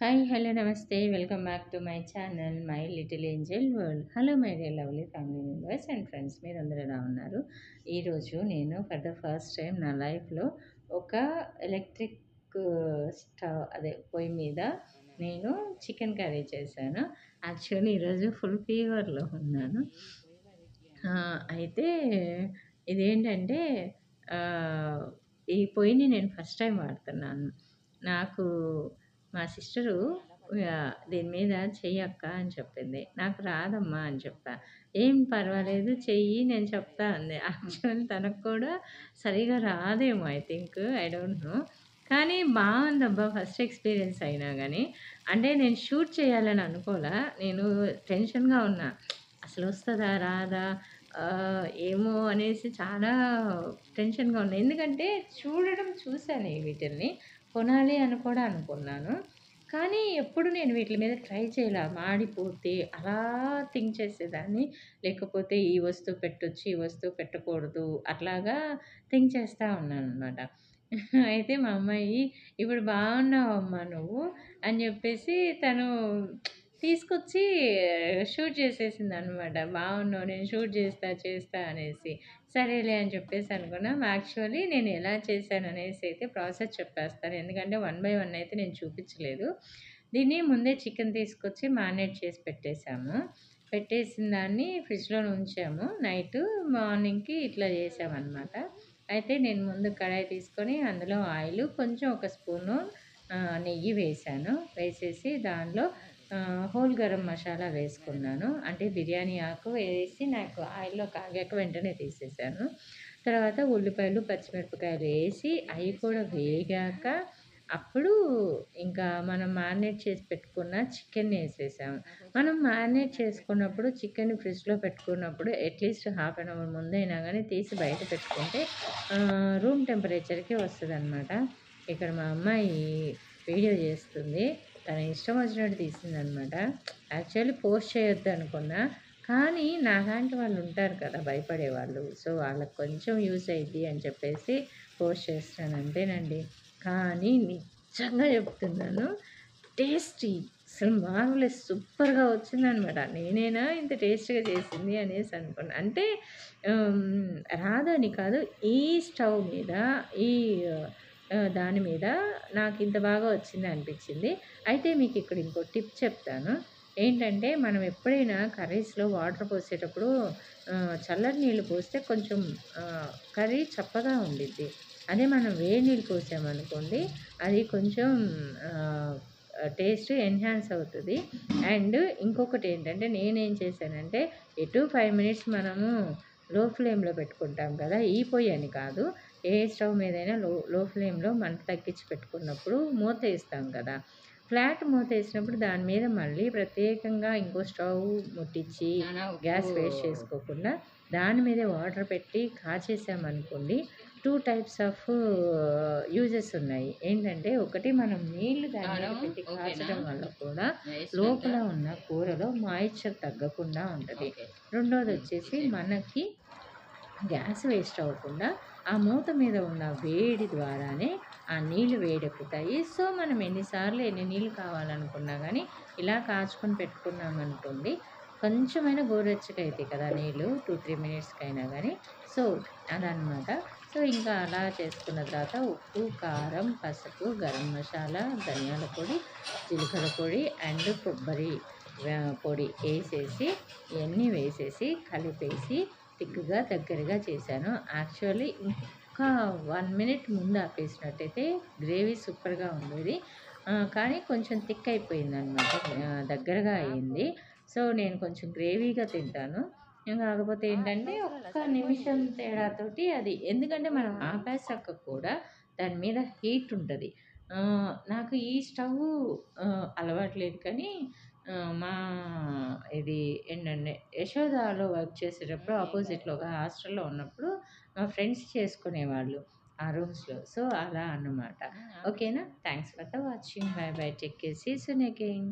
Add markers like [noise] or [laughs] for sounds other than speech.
Hi hello నమస్తే welcome back to my channel my little angel world hello my dear lovely family members and friends మీరు అందరూ ఎలా ఉన్నారు? ఈరోజు నేను ఫర్ ద ఫస్ట్ టైం నా లైఫ్లో ఒక ఎలక్ట్రిక్ స్టవ్ uh, అదే పొయ్యి మీద నేను చికెన్ కర్రీ చేశాను. యాక్చువల్లీ ఈరోజు ఫుల్ ఫీవర్లో ఉన్నాను. అయితే ఇదేంటంటే ఈ పొయ్యిని నేను ఫస్ట్ టైం వాడుతున్నాను. నాకు మా సిస్టరు దీని మీద చెయ్యక్క అని చెప్పింది. నాకు రాదమ్మా అని చెప్పా. ఏం పర్వాలేదు చెయ్యి నేను చెప్తా అంది. యాక్చువల్ తనకు కూడా సరిగా రాదేమో I think. I don't know. కానీ బాగుందబ్బా ఫస్ట్ ఎక్స్పీరియన్స్ అయినా కానీ అంటే నేను షూట్ చేయాలని అనుకోలే. నేను టెన్షన్గా ఉన్నా. అసలు వస్తుందా రాదా ఏమో అనేసి చాలా టెన్షన్గా ఉన్నాయి ఎందుకంటే చూడడం చూశాను వీటిల్ని. కొనాలి అని కూడా అనుకున్నాను. కానీ ఎప్పుడు నేను వీటి మీద ట్రై చేయలే. మాడిపోతే అలా థింక్ చేసేదాన్ని. లేకపోతే ఈ వస్తువు పెట్టొచ్చు ఈ వస్తువు పెట్టకూడదు అట్లాగా థింక్ చేస్తూ ఉన్నాను అనమాట [laughs] అయితే మా అమ్మాయి ఇప్పుడు బాగున్నావు అమ్మా నువ్వు అని చెప్పేసి తను తీసుకొచ్చి షూట్ చేసేసింది అనమాట బాగున్నావు నేను షూట్ చేస్తా చేస్తా అనేసి. సరేలే అని చెప్పేసి అనుకున్నాం. యాక్చువల్లీ నేను ఎలా చేశాను అనేసి అయితే ప్రాసెస్ చెప్పేస్తాను. ఎందుకంటే వన్ బై వన్ అయితే నేను చూపించలేదు. దీన్ని ముందే చికెన్ తీసుకొచ్చి మ్యారినేట్ చేసి పెట్టేశాము. పెట్టేసిన దాన్ని ఫ్రిడ్జ్లో ఉంచాము. నైట్ మార్నింగ్కి ఇట్లా చేసామన్నమాట అయితే నేను ముందు కడాయి తీసుకొని అందులో ఆయిల్ కొంచెం ఒక స్పూను నెయ్యి వేసాను వేసేసి దానిలో హోల్ గరం మసాలా వేసుకున్నాను. అంటే బిర్యానీ ఆకు వేసి నాకు ఆయిల్లో కాగాక వెంటనే తీసేసాను. తర్వాత ఉల్లిపాయలు పచ్చిమిరపకాయలు వేసి అవి కూడా వేగాక అప్పుడు ఇంకా మనం మ్యారినేట్ చేసి పెట్టుకున్న చికెన్ వేసేసాము. మనం మ్యారినేట్ చేసుకున్నప్పుడు చికెన్ ఫ్రిడ్జ్లో పెట్టుకున్నప్పుడు అట్లీస్ట్ హాఫ్ అన్ అవర్ ముందైనా కానీ తీసి బయట పెట్టుకుంటే రూమ్ టెంపరేచర్కి వస్తుంది అనమాట ఇక్కడ మా అమ్మాయి వీడియో చేస్తుంది. తన ఇష్టం వచ్చినట్టు తీసిందనమాట. యాక్చువల్లీ పోస్ట్ చేయొద్దు అనుకున్నా కానీ నాలాంటి వాళ్ళు ఉంటారు కదా భయపడే వాళ్ళు. సో వాళ్ళకి కొంచెం యూస్ అయ్యిద్ది అని చెప్పేసి పోస్ట్ చేస్తాను. అంతేనండి. కానీ నిజంగా చెప్తున్నాను టేస్టీ అసలు మార్వలెస్ సూపర్గా వచ్చిందనమాట. నేనేనా ఇంత టేస్ట్గా చేసింది అనేసి అనుకున్నాను అంటే రాదని కాదు ఈ స్టవ్ మీద ఈ దాని మీద నాకు ఇంత బాగా వచ్చింది అనిపించింది. అయితే మీకు ఇక్కడ ఇంకో టిప్ చెప్తాను. ఏంటంటే మనం ఎప్పుడైనా కర్రీస్లో వాటర్ పోసేటప్పుడు ఆ, చల్లటి నీళ్ళు పోస్తే కొంచెం కర్రీ చప్పగా ఉండిద్ది. అదే మనం వేడి నీళ్ళు పోసామనుకోండి అది కొంచెం టేస్ట్ ఎన్హాన్స్ అవుతుంది. అండ్ ఇంకొకటి ఏంటంటే నేనేం చేశానంటే ఎటు ఫైవ్ మినిట్స్ మనము లో ఫ్లేమ్లో పెట్టుకుంటాం కదా! ఈ పొయ్యి అని కాదు. ఏ స్టవ్ మీదైనా లో లో ఫ్లేమ్లో మంట తగ్గించి పెట్టుకున్నప్పుడు మూత వేస్తాం కదా! ఫ్లాట్ మూత వేసినప్పుడు దాని మీద మళ్ళీ ప్రత్యేకంగా ఇంకో స్టవ్ ముట్టించి గ్యాస్ వేస్ట్ చేసుకోకుండా దాని మీదే వాటర్ పెట్టి కాచేసామనుకోండి టూ టైప్స్ ఆఫ్ యూజెస్ ఉన్నాయి. ఏంటంటే ఒకటి మనం నీళ్ళు దాని పెట్టి కాచడం వల్ల కూడా లోపల ఉన్న కూరలో మాయిశ్చర్ తగ్గకుండా ఉంటుంది. రెండోది వచ్చేసి మనకి గ్యాస్ వేస్ట్ అవ్వకుండా ఆ మూత మీద ఉన్న వేడి ద్వారానే ఆ నీళ్ళు వేడెక్కుతాయి. సో మనం ఎన్నిసార్లు ఎన్ని నీళ్ళు కావాలనుకున్నా కానీ ఇలా కాచుకొని పెట్టుకున్నామనుకోండి కొంచెమైనా గోరెచ్చకైతే కదా నీళ్ళు టూ త్రీ మినిట్స్కి అయినా కానీ సో అదనమాట సో ఇంకా అలా చేసుకున్న తర్వాత ఉప్పు కారం పసుపు గరం మసాలా ధనియాల పొడి జీలకర్ర పొడి అండ్ కొబ్బరి పొడి వేసేసి ఇవన్నీ వేసేసి కలిపేసి థిక్గా దగ్గరగా చేశాను. యాక్చువల్లీ ఇంకా వన్ మినిట్ ముందు ఆపేసినట్టయితే గ్రేవీ సూపర్గా ఉండేది. కానీ కొంచెం థిక్ అయిపోయింది అనమాట దగ్గరగా అయింది. సో నేను కొంచెం గ్రేవీగా తింటాను. కాకపోతే ఏంటంటే ఒక్క నిమిషం తేడాతోటి అది. ఎందుకంటే మనం ఆపేసాక కూడా దాని మీద హీట్ ఉంటుంది. నాకు ఈ స్టవ్ అలవాట్లేదు కానీ మా ఇది ఏంటంటే యశోదాలో వర్క్ చేసేటప్పుడు ఆపోజిట్లో ఒక హాస్టల్లో ఉన్నప్పుడు మా ఫ్రెండ్స్ చేసుకునేవాళ్ళు ఆ రూమ్స్లో. సో అలా అన్నమాట. ఓకేనా? Thanks for the watching. Bye bye. Take care. See soon again.